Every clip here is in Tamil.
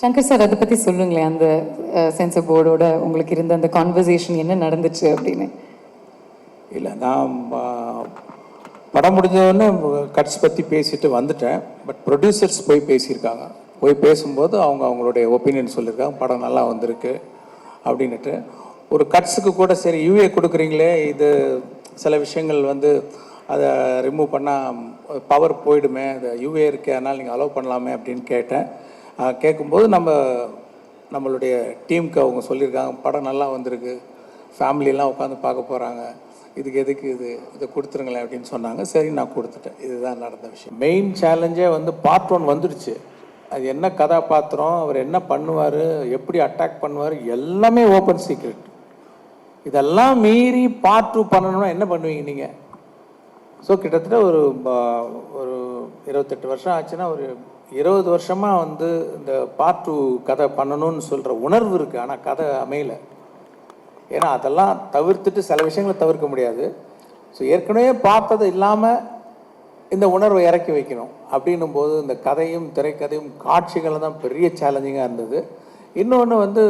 சங்கர் சார் அதை பத்தி சொல்லுங்களேன். அந்த சென்சர் போர்டோட உங்களுக்கு இருந்த அந்த கான்வர்சேஷன் என்ன நடந்துச்சு அப்படின்னு? இல்லை நான் படம் முடிஞ்சவொடனே கட்ஸ் பற்றி பேசிட்டு வந்துட்டேன். பட் ப்ரொடியூசர்ஸ் போய் பேசியிருக்காங்க. போய் பேசும்போது அவங்க அவங்களுடைய ஒப்பீனியன் சொல்லியிருக்காங்க. படம் நல்லா வந்திருக்கு அப்படின்னுட்டு. ஒரு கட்ஸுக்கு கூட சரி யூஏ கொடுக்குறீங்களே இது சில விஷயங்கள் வந்து அதை ரிமூவ் பண்ணால் பவர் போயிடுமே அது யூஏ இருக்கு அதனால் நீங்கள் அலோவ் பண்ணலாமே அப்படின்னு கேட்டேன். கேட்கும்போது நம்ம நம்மளுடைய டீமுக்கு அவங்க சொல்லியிருக்காங்க படம் நல்லா வந்திருக்கு ஃபேமிலியெல்லாம் உட்காந்து பார்க்க போகிறாங்க இதுக்கு எதுக்கு இது இதை கொடுத்துருங்களேன் அப்படின்னு சொன்னாங்க. சரி நான் கொடுத்துட்டேன். இதுதான் நடந்த விஷயம். மெயின் சேலஞ்சே வந்து பார்ட் ஒன் வந்துடுச்சு அது என்ன கதாபாத்திரம் அவர் என்ன பண்ணுவார் எப்படி அட்டாக் பண்ணுவார் எல்லாமே ஓப்பன் சீக்ரெட் இதெல்லாம் மீறி பார்ட் டூ பண்ணணும்னா என்ன பண்ணுவீங்க நீங்கள் ஸோ கிட்டத்தட்ட ஒரு ப- ஒரு இருபத்தெட்டு வருஷம் ஆச்சுன்னா ஒரு இருபது வருஷமாக வந்து இந்த பார்ட் டூ கதை பண்ணணும்னு சொல்கிற உணர்வு இருக்குது ஆனால் கதை அமையலை. ஏன்னா அதெல்லாம் தவிர்த்துட்டு சில விஷயங்களை தவிர்க்க முடியாது. ஸோ ஏற்கனவே பார்த்தது இல்லாமல் இந்த உணர்வை இறக்கி வைக்கணும் அப்படின்னும் போது இந்த கதையும் திரைக்கதையும் காட்சிகளை தான் பெரிய சேலஞ்சிங்காக இருந்தது. இன்னொன்று வந்து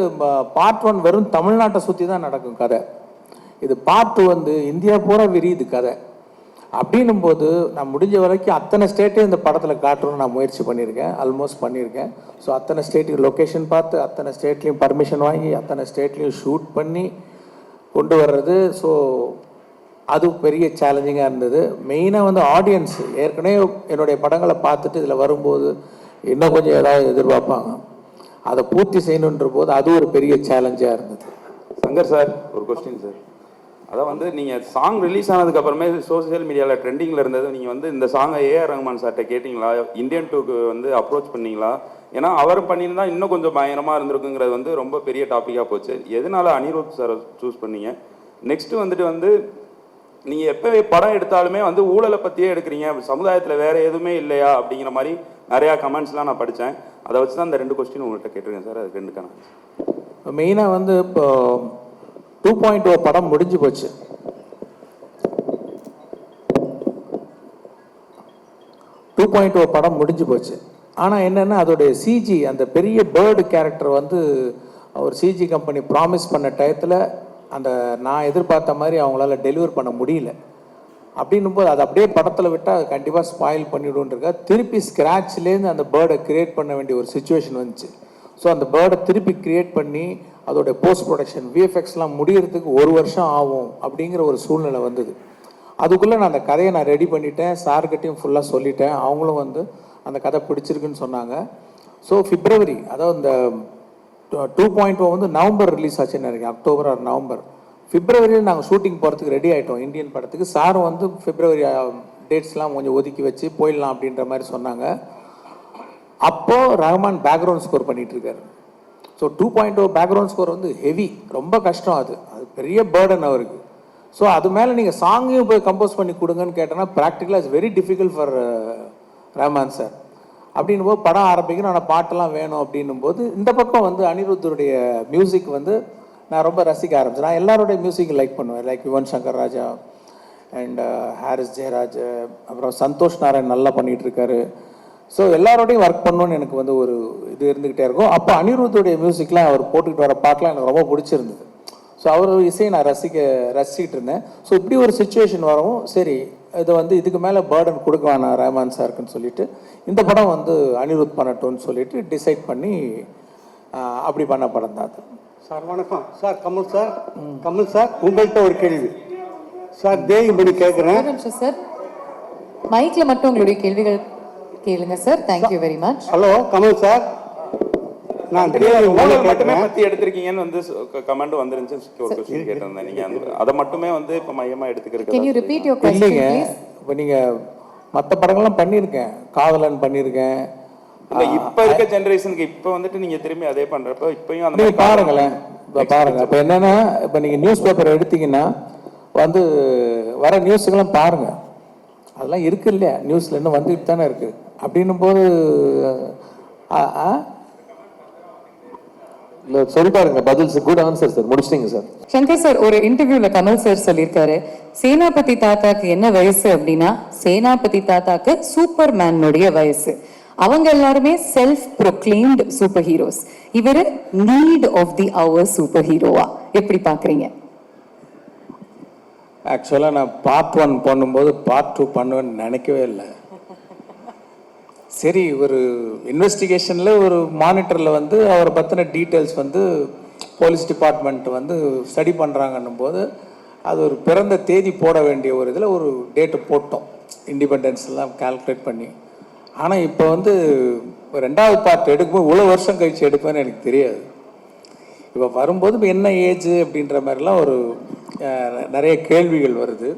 பார்ட் ஒன் வெறும் தமிழ்நாட்டை சுற்றி தான் நடக்கும் கதை. இது பார்ட் வந்து இந்தியா பூரா விரியுது கதை. அப்படின்னும் போது நான் முடிஞ்ச வரைக்கும் அத்தனை ஸ்டேட்டையும் இந்த படத்தில் காட்டணும்னு நான் முயற்சி பண்ணியிருக்கேன். ஆல்மோஸ்ட் பண்ணியிருக்கேன். ஸோ அத்தனை ஸ்டேட்டுக்கு லொக்கேஷன் பார்த்து அத்தனை ஸ்டேட்லேயும் பர்மிஷன் வாங்கி அத்தனை ஸ்டேட்லேயும் ஷூட் பண்ணி கொண்டு வர்றது. ஸோ அது பெரிய சேலஞ்சிங்காக இருந்தது. மெயினாக வந்து ஆடியன்ஸ் ஏற்கனவே என்னுடைய படங்களை பார்த்துட்டு இதில் வரும்போது இன்னும் கொஞ்சம் ஏதாவது எதிர்பார்ப்பாங்க. அதை பூர்த்தி செய்யணுன்ற போது அது ஒரு பெரிய சேலஞ்சாக இருந்தது. சங்கர் சார் ஒரு கொஸ்டின் சார் அதான் வந்து நீங்கள் சாங் ரிலீஸ் ஆனதுக்கு அப்புறமே சோஷியல் மீடியாவில் ட்ரெண்டிங்கில் இருந்தது. நீங்கள் வந்து இந்த சாங்கை ஏஆர் ரஹ்மான் சார்கிட்ட கேட்டிங்களா? இந்தியன் டூக்கு வந்து அப்ரோச் பண்ணீங்களா? ஏன்னா அவர் பண்ணியிருந்தா இன்னும் கொஞ்சம் பயங்கரமாக இருந்திருக்குங்கிறது வந்து ரொம்ப பெரிய டாப்பிக்காக போச்சு. எதனால அனிருத் சாரை சூஸ் பண்ணீங்க? நெக்ஸ்ட்டு வந்துட்டு வந்து நீங்கள் எப்போவே படம் எடுத்தாலுமே வந்து ஊழலை பற்றியே எடுக்கிறீங்க. சமுதாயத்தில் வேறு எதுவுமே இல்லையா? அப்படிங்கிற மாதிரி நிறையா கமெண்ட்ஸ்லாம் நான் படித்தேன் அதை வச்சு தான் இந்த ரெண்டு கொஸ்டின் உங்கள்கிட்ட கேட்டிருக்கேன் சார் அது ரெண்டுக்கான மெயினாக வந்து இப்போ டூ பாயிண்ட் ஓ படம் முடிஞ்சு போச்சு. டூ பாயிண்ட் ஓ படம் முடிஞ்சு போச்சு. ஆனால் என்னென்னா அதோடைய சிஜி அந்த பெரிய பேர்டு கேரக்டர் வந்து அவர் சிஜி கம்பெனி ப்ராமிஸ் பண்ண டயத்தில் அந்த நான் எதிர்பார்த்த மாதிரி அவங்களால டெலிவர் பண்ண முடியல. அப்படின்னும் போது அதை அப்படியே படத்தில் விட்டால் அது கண்டிப்பாக ஸ்பாயில் பண்ணிவிடுன்றக்கா திருப்பி ஸ்க்ராட்ச்லேருந்து அந்த பேர்டை கிரியேட் பண்ண வேண்டிய ஒரு சுச்சுவேஷன் வந்துச்சு. ஸோ அந்த பேர்டை திருப்பி கிரியேட் பண்ணி அதோடைய போஸ்ட் ப்ரொடக்ஷன் விஎஃப்எக்ஸ்லாம் முடியறதுக்கு ஒரு வருஷம் ஆகும் அப்படிங்கிற ஒரு சூழ்நிலை வந்தது. அதுக்குள்ளே நான் அந்த கதையை நான் ரெடி பண்ணிட்டேன். சார்கிட்டையும் ஃபுல்லாக சொல்லிட்டேன். அவங்களும் வந்து அந்த கதை பிடிச்சிருக்குன்னு சொன்னாங்க. ஸோ பிப்ரவரி அதாவது இந்த டூ பாயிண்ட் oh வந்து நவம்பர் ரிலீஸ் ஆச்சுன்னு நினைக்கிறேன். அக்டோபர் ஆர் நவம்பர் பிப்ரவரியில் நாங்கள் ஷூட்டிங் போகிறதுக்கு ரெடி ஆகிட்டோம் இந்தியன் படத்துக்கு. சாரும் வந்து பிப்ரவரி டேட்ஸ்லாம் கொஞ்சம் ஒதுக்கி வச்சு போயிடலாம் அப்படின்ற மாதிரி சொன்னாங்க. அப்போது Rahman background score பண்ணிகிட்ருக்காரு so two point O background score வந்து ஹெவி ரொம்ப கஷ்டம் அது. அது பெரிய பேர்டன் அவருக்கு. ஸோ அது மேலே நீங்கள் சாங்கையும் போய் கம்போஸ் பண்ணி கொடுங்கன்னு கேட்டோன்னா ப்ராக்டிக்கலாக it's very difficult for Rahman sir அப்படின்னும் போது படம் ஆரம்பிக்கணும் ஆனால் பாட்டெல்லாம் வேணும் அப்படின்னும் போது இந்த பக்கம் வந்து அனிருத்தருடைய மியூசிக் வந்து நான் ரொம்ப ரசிக்க ஆரம்பிச்சேன். நான் எல்லாருடைய மியூசிக் லைக் பண்ணுவேன். லைக் யுவன் சங்கர் ராஜா அண்ட் ஹாரிஸ் ஜெயராஜ் அப்புறம் சந்தோஷ் நாராயண் நல்லா பண்ணிட்டு இருக்காரு ஸோ எல்லாரோடையும் ஒர்க் பண்ணணும்னு எனக்கு வந்து ஒரு இது இருந்துக்கிட்டே இருக்கும். அப்போ அனிருத்துடைய மியூசிக்லாம் அவர் போட்டுக்கிட்டு வர பாட்டெலாம் எனக்கு ரொம்ப பிடிச்சிருந்தது. ஸோ அவர் இசையை நான் ரசிக்க ரசிக்கிட்டு இருந்தேன். ஸோ இப்படி ஒரு சுச்சுவேஷன் வரவும் சரி இதை வந்து இதுக்கு மேலே பேர்டன் கொடுக்க வேணாம் ரஹ்மான் சாருக்குன்னு சொல்லிட்டு இந்த படம் வந்து அனிருத் பண்ணட்டும்னு சொல்லிட்டு டிசைட் பண்ணி அப்படி பண்ண படம் தான் அது. சார் வணக்கம். Sir Kamal sir. Kamal sir உங்கள்கிட்ட ஒரு கேள்வி. சார் தேவிபடி கேட்குறேன் ஒரு நிமிஷம் சார். மைக்ல மட்டும் உங்களுடைய கேள்விகள் கேளுங்க sir thank you very much hello Kamal sir நான் மட்டுமே பத்தி எடுத்திருக்கீங்கன்னு வந்து கமெண்ட் வந்துருந்துச்சு ஒரு கொஸ்டின் கேட்டிருந்தேன் நீங்க. அதை மட்டுமே வந்து இப்ப மையமா எடுத்துக்கிறது can you repeat your question இல்லைங்க. ப்ளீஸ் இப்போ நீங்கள் மற்ற படங்கள்லாம் பண்ணியிருக்கேன். காதலன் பண்ணியிருக்கேன். இல்ல இப்ப இருக்க ஜெனரேஷனுக்கு இப்ப வந்துட்டு நீங்க திரும்பி அதே பண்றப்ப இப்பயும் அந்த நீங்க பாருங்களேன். இப்போ பாருங்க. இப்போ என்னன்னா இப்போ நீங்க நியூஸ் பேப்பர் எடுத்தீங்கன்னா வந்து வர நியூஸுக்கெல்லாம் பாருங்க. அதெல்லாம் இருக்கு இல்லையா? நியூஸ்ல இன்னும் வந்துட்டு தானே இருக்கு. அப்படின்னும் போது? இல்ல சொல்லிட்டாருங்க பதில் சார் குட் ஆன்சர் சார் முடிச்சிட்டீங்க சார் சங்கர் சார் ஒரு இன்டர்வியூல கமல் சார் சொல்லியிருக்காரு சேனாபதி தாத்தாக்கு என்ன வயசு அப்படின்னா சேனாபதி தாத்தாக்கு சூப்பர் மேனுடைய வயசு. அவங்க எல்லாருமே செல்ஃப் ப்ரொக்ளைம்டு சூப்பர் ஹீரோஸ் இவர் need of the hour super ஹீரோவா எப்படி பாக்குறீங்க? ஆக்சுவலாக நான் பார்ட் ஒன் பண்ணும்போது பார்ட் டூ பண்ணுவேன்னு நினைக்கவே இல்லை. சரி ஒரு இன்வெஸ்டிகேஷனில் ஒரு மானிட்டரில் வந்து அவரை பற்றின டீட்டெயில்ஸ் வந்து போலீஸ் டிபார்ட்மெண்ட் வந்து ஸ்டடி பண்ணுறாங்கன்னும் போது அது ஒரு பிறந்த தேதி போட வேண்டிய ஒரு இதில் ஒரு டேட்டு போட்டோம். இண்டிபெண்டன்ஸ்லாம் கால்குலேட் பண்ணி. ஆனால் இப்போ வந்து ரெண்டாவது பார்ட் எடுக்கும்போது இவ்வளோ வருஷம் கழிச்சு எடுப்பேன்னு எனக்கு தெரியாது. இப்போ வரும்போது இப்போ என்ன ஏஜ் அப்படின்ற மாதிரிலாம் ஒரு நிறைய கேள்விகள் வருது.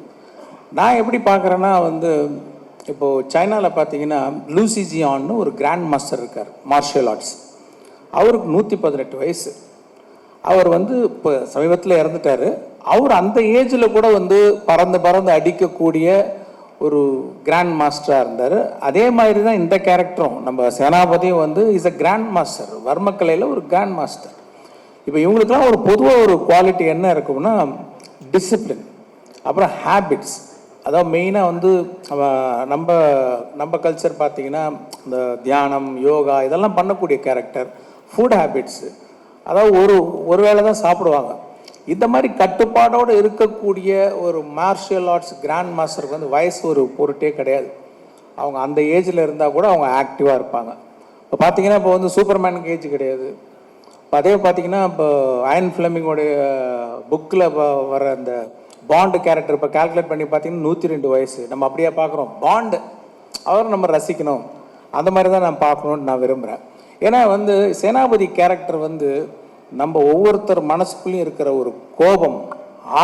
நான் எப்படி பார்க்குறேன்னா வந்து இப்போது சைனாவில் பார்த்தீங்கன்னா லூசிஜியான்னு ஒரு கிராண்ட் மாஸ்டர் இருக்கார் மார்ஷியல் ஆர்ட்ஸ் அவருக்கு நூற்றி பதினெட்டு வயசு. அவர் வந்து இப்போ சமீபத்தில் இறந்துட்டார். அவர் அந்த ஏஜில் கூட வந்து பறந்து பறந்து அடிக்கக்கூடிய ஒரு கிராண்ட் மாஸ்டராக இருந்தார். அதே மாதிரி தான் இந்த கேரக்டரும். நம்ம சேனாபதியும் வந்து இஸ் அ கிராண்ட் மாஸ்டர் வர்மக்கலையில் ஒரு கிராண்ட் மாஸ்டர் இப்போ இவங்களுக்குலாம் ஒரு பொதுவாக ஒரு குவாலிட்டி என்ன இருக்கும்னா டிசிப்ளின் அப்புறம் ஹேபிட்ஸ் அதாவது மெயினாக வந்து நம்ம நம்ம கல்ச்சர் பார்த்திங்கன்னா இந்த தியானம் யோகா இதெல்லாம் பண்ணக்கூடிய கேரக்டர் ஃபுட் ஹேபிட்ஸு அதாவது ஒரு ஒரு வேளை தான் சாப்பிடுவாங்க. இந்த மாதிரி கட்டுப்பாடோடு இருக்கக்கூடிய ஒரு மார்ஷியல் ஆர்ட்ஸ் கிராண்ட் மாஸ்டருக்கு வந்து வயசு ஒரு பொருட்டே கிடையாது. அவங்க அந்த ஏஜில் இருந்தால் கூட அவங்க ஆக்டிவாக இருப்பாங்க. இப்போ பார்த்தீங்கன்னா இப்போ வந்து சூப்பர்மேனுக்கு ஏஜ் கிடையாது. இப்போ அதே பார்த்தீங்கன்னா இப்போ அயன் ஃபிளமிங்கோடைய புக்கில் வர அந்த பாண்டு கேரக்டர் இப்போ கால்குலேட் பண்ணி பார்த்தீங்கன்னா நூற்றி ரெண்டு வயசு. நம்ம அப்படியே பார்க்குறோம். பாண்டு அவரை நம்ம ரசிக்கணும். அந்த மாதிரி தான் நான் பார்க்கணுன்னு நான் விரும்புகிறேன் ஏன்னா வந்து சேனாபதி கேரக்டர் வந்து நம்ம ஒவ்வொருத்தர் மனசுக்குள்ளேயும் இருக்கிற ஒரு கோபம்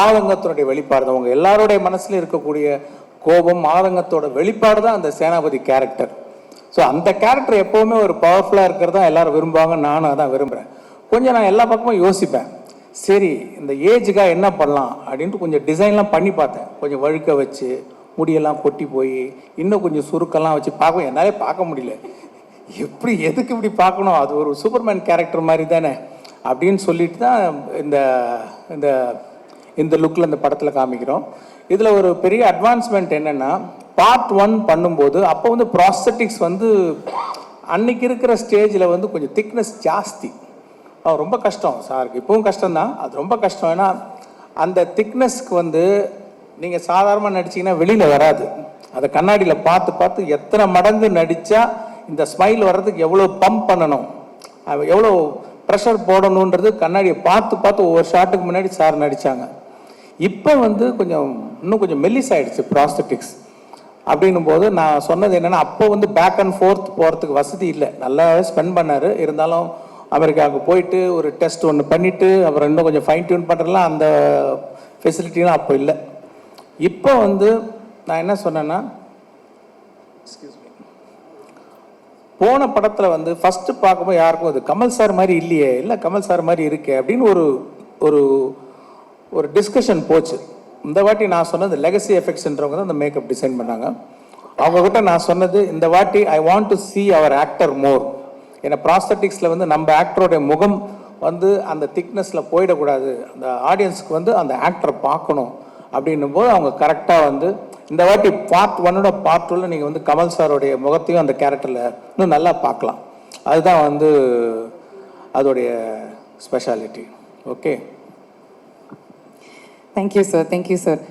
ஆதங்கத்தினுடைய வெளிப்பாடு தான். அவங்க எல்லாருடைய மனசுலையும் இருக்கக்கூடிய கோபம் ஆதங்கத்தோட வெளிப்பாடு தான் அந்த சேனாபதி கேரக்டர் ஸோ அந்த கேரக்டர் எப்போவுமே ஒரு பவர்ஃபுல்லாக இருக்கிறதா எல்லாரும் விரும்புவாங்க நானும் அதான் விரும்புகிறேன் கொஞ்சம் நான் எல்லா பக்கமும் யோசிப்பேன். சரி இந்த ஏஜுக்காக என்ன பண்ணலாம் அப்படின்ட்டு கொஞ்சம் டிசைன்லாம் பண்ணி பார்த்தேன். கொஞ்சம் வழுக்க வச்சு முடியெல்லாம் கொட்டி போய் இன்னும் கொஞ்சம் சுருக்கெல்லாம் வச்சு பார்க்க என்னாலே பார்க்க முடியல. எப்படி எதுக்கு இப்படி பார்க்கணும்? அது ஒரு சூப்பர்மேன் கேரக்டர் மாதிரி தானே? அப்படின்னு சொல்லிட்டு தான் இந்த இந்த இந்த லுக்கில் இந்த படத்தில் காமிக்கிறோம். இதில் ஒரு பெரிய அட்வான்ஸ்மெண்ட் என்னென்னா பார்ட் ஒன் பண்ணும்போது அப்போ வந்து ப்ராஸ்தட்டிக்ஸ் வந்து அன்னைக்கு இருக்கிற ஸ்டேஜில் வந்து கொஞ்சம் திக்னஸ் ஜாஸ்தி. ரொம்ப கஷ்டம். சாருக்கு இப்பவும் கஷ்டம்தான். அது ரொம்ப கஷ்டம். ஏன்னா அந்த திக்னஸ்க்கு வந்து நீங்கள் சாதாரணமாக நடிச்சீங்கன்னா வெளியில் வராது. அதை கண்ணாடியில் பார்த்து பார்த்து எத்தனை மடங்கு நடித்தா இந்த ஸ்மைல் வர்றதுக்கு எவ்வளோ பம்ப் பண்ணணும்? எவ்வளோ ப்ரெஷர் போடணுன்றது கண்ணாடியை பார்த்து பார்த்து ஒவ்வொரு ஷாட்டுக்கு முன்னாடி சார் நடித்தாங்க இப்போ வந்து கொஞ்சம் இன்னும் கொஞ்சம் மெல்லிஸ் ஆயிடுச்சு ப்ராஸ்தட்டிக்ஸ் அப்படின்னும் போது நான் சொன்னது என்னென்னா அப்போ வந்து பேக் அண்ட் ஃபோர்த் போகிறதுக்கு வசதி இல்லை. நல்லா ஸ்பெண்ட் பண்ணார். இருந்தாலும் அமெரிக்காவுக்கு போயிட்டு ஒரு டெஸ்ட் ஒன்று பண்ணிவிட்டு அப்புறம் இன்னும் கொஞ்சம் ஃபைன் டியூன் பண்ணுறதுலாம் அந்த ஃபெசிலிட்டிலாம் அப்போ இல்லை. இப்போ வந்து நான் என்ன சொன்னேன்னா போன படத்தில் வந்து ஃபஸ்ட்டு பார்க்கும்போது யாருக்கும் அது கமல் சார் மாதிரி இல்லையே இல்லை கமல் சார் மாதிரி இருக்கே அப்படின்னு ஒரு ஒரு ஒரு டிஸ்கஷன் போச்சு. இந்த வாட்டி நான் சொன்னது லெகசி எஃபெக்ட்ஸ்ன்றவங்க தான் அந்த மேக்கப் டிசைன் பண்ணாங்க. அவங்கக்கிட்ட நான் சொன்னது இந்த வாட்டி I want to see our actor more ஏன்னா ப்ராஸ்தட்டிக்ஸில் வந்து நம்ம ஆக்டரோடைய முகம் வந்து அந்த திக்னஸில் போயிடக்கூடாது. அந்த ஆடியன்ஸுக்கு வந்து அந்த ஆக்டரை பார்க்கணும். அப்படின்னும் போது அவங்க கரெக்டாக வந்து இந்த வாட்டி பார்ட் ஒன்னோட பார்ட் டூவில் நீங்கள் வந்து கமல் சாருடைய முகத்தையும் அந்த கேரக்டரில் இன்னும் நல்லா பார்க்கலாம். அதுதான் வந்து அதோடைய speciality okay thank you sir thank you sir